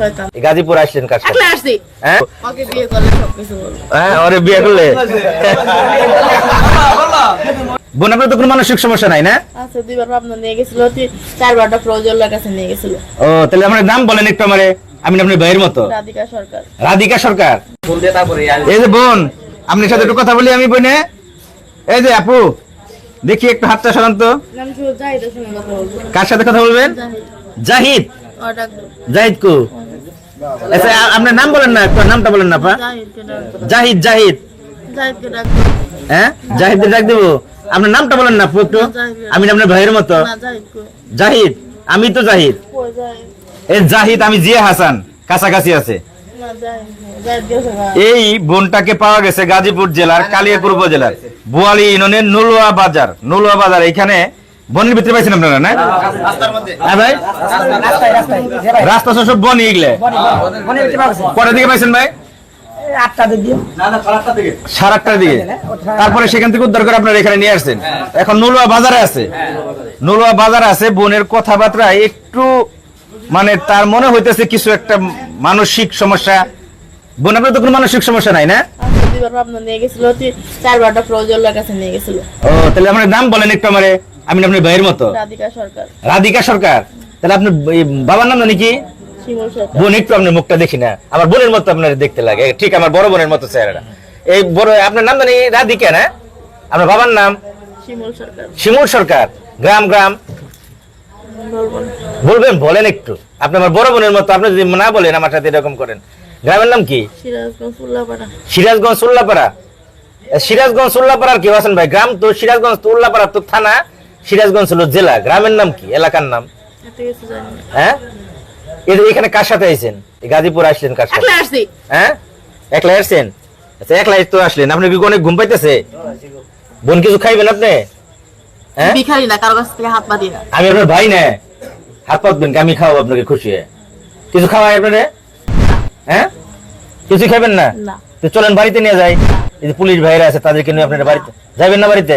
শয়তান। গাজীপুর আসলেন একলা আসছি। হ্যাঁ? ওকে বিয়ে করলে সবকিছু বলব। হ্যাঁ ওরে বিয়ে করলে। বোন আপনার তো কোনো মানসিক সমস্যা নাই না? আচ্ছা দুইবার ভাবনা নিয়ে গেছিল কাছে নিয়ে গেছিল। ও তাহলে আমার নাম বলেন একটু আমারে। আমি আপনার ভাইয়ের মতো। রাধিকা সরকার। রাধিকা সরকার? এই যে বোন আপনার সাথে একটু কথা বলি আমি বোনে। এই যে আপু দেখি একটু হাতটা সরান তো। কার সাথে কথা বলবেন? জাহিদ। জাহিদ? কু আচ্ছা আপনার নাম বলেন না নামটা বলেন না জাহিদ জাহিদ। হ্যাঁ? জাহিদ ডাক দেবো। আপনার নামটা বলেন না একটু। আমি আপনার ভাইয়ের মতো। জাহিদ আমি তো জাহিদ। জাহিদ? এই জাহিদ আমি জিয়া হাসান কাছাকাছি আছে। এই বোনটাকে পাওয়া গেছে গাজীপুর জেলার কালিয়াপুর উপজেলার বোয়ালি ইউনিয়নের নুলুয়া বাজার। নুলুয়া বাজার এখানে বনের ভিতরে পাইছেন আপনারা না? হ্যাঁ ভাই? রাস্তা সব বনি এগুলো। কটার দিকে পাইছেন ভাই? সাড়ে আটটার দিকে। তারপরে সেখান থেকে উদ্ধার করে আপনারা এখানে নিয়ে আসছেন। এখন নলুয়া বাজারে আছে। নলুয়া বাজার আছে বোনের কথাবার্তা একটু মানে তার মনে হইতেছে কিছু একটা মানসিক সমস্যা। বোন আপনার তো কোনো মানসিক সমস্যা নাই না? ওজল্লার কাছে নিয়ে গেছিল। ও তাহলে আমার নাম বলেন একটু আমারে। আমি আপনার ভাইয়ের মতো? রাধিকা সরকার। রাধিকা সরকার? তাহলে আপনার বাবার নাম জানি কি? বোন একটু আপনার মুখটা দেখি না। আমার বোনের মতো আপনার দেখতে লাগে। ঠিক আমার বড় বোনের মতো চেহারাটা। এই বড় আপনার নাম জানি রাধিকা না? আপনার বাবার নাম? শিমুল সরকার। গ্রাম গ্রাম? বলবেন বলেন একটু। আপনি আমার বড় বোনের মতো আপনি যদি না বলেন আমার সাথে এরকম করেন। গ্রামের নাম কি? সিরাজগঞ্জ উল্লাপাড়া। সিরাজগঞ্জ উল্লাপাড়ার কেউ আছেন ভাই? গ্রাম তো সিরাজগঞ্জ উল্লাপাড়া তো থানা। সিরাজগঞ্জ হলো জেলা গ্রামের নাম কি? এলাকার নাম? হ্যাঁ? এখানে কার সাথে আইছেন? গাজীপুর আসলেন কার সাথে? হ্যাঁ? একলা আসছেন? আচ্ছা একলা তো আসলেন। আপনি কি অনেক ঘুম পাইতেছে? বোন কিছু খাইবেন আপনি? হ্যাঁ? ভিখারি না কারও কাছ থেকে হাত পাতি আমি আপনার ভাই না। হাত পাতবেন আমি খাওয়াবো আপনাকে খুশি হয়ে। কিছু খাওয়াই আপনারে? হ্যাঁ? কিছু খাবেন না? না। তো চলেন বাড়িতে নিয়ে যাই। এই যে পুলিশ ভাইরা আছে তাদেরকে নিয়ে আপনার বাড়িতে যাবেন না বাড়িতে?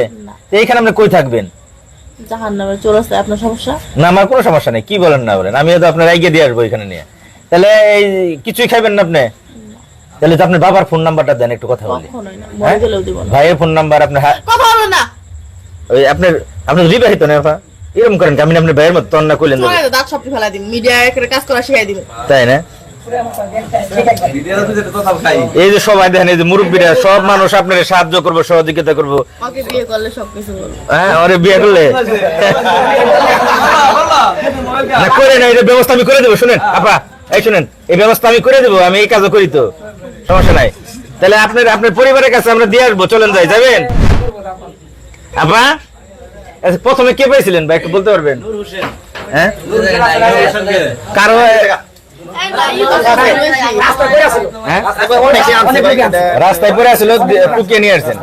এইখানে আপনি কই থাকবেন? জাহান নামে চোরাস্তায় আপনার সমস্যা? না আমার কোনো সমস্যা নেই কি বলেন না বলেন আমিও তো আপনার এগিয়ে দিয়ে আসব এখানে নিয়ে। তাহলে এই কিছুই খাইবেন না আপনি? তাহলে তো আপনার বাবার ফোন নাম্বারটা দেন একটু কথা বলি। না ভাইয়ের ফোন নাম্বার আপনার কথা বলো না। ওই আপনার আপনার বিবাহিত না আপা? এরকম করেন আমি আপনার ভাইয়ের মতো তন্না করলেন দাঁত সবটি ফেলা দিন মিডিয়া করে কাজ করা শিখাই দিবে তাই না? এই যে সবাই দেখেন এই যে মুরব্বীরা সব মানুষ আপনার সাহায্য করব সহযোগিতা করব। ওকে বিয়ে করলে হ্যাঁ ওরে বিয়ে করলে? করে না এটা ব্যবস্থা আমি করে দেবো শুনেন আপা এই শুনেন এই ব্যবস্থা আমি করে দেবো আমি এই কাজও করি তো সমস্যা নাই। তাহলে আপনার আপনার পরিবারের কাছে আমরা দিয়ে আসব চলেন যাই যাবেন? আপা আচ্ছা, প্রথমে কে পেয়েছিলেন ভাই একটু বলতে পারবেন? হ্যাঁ? কারও হ্যাঁ রাস্তায় পড়ে আসলো। পুকিয়ে নিয়ে আসছেন।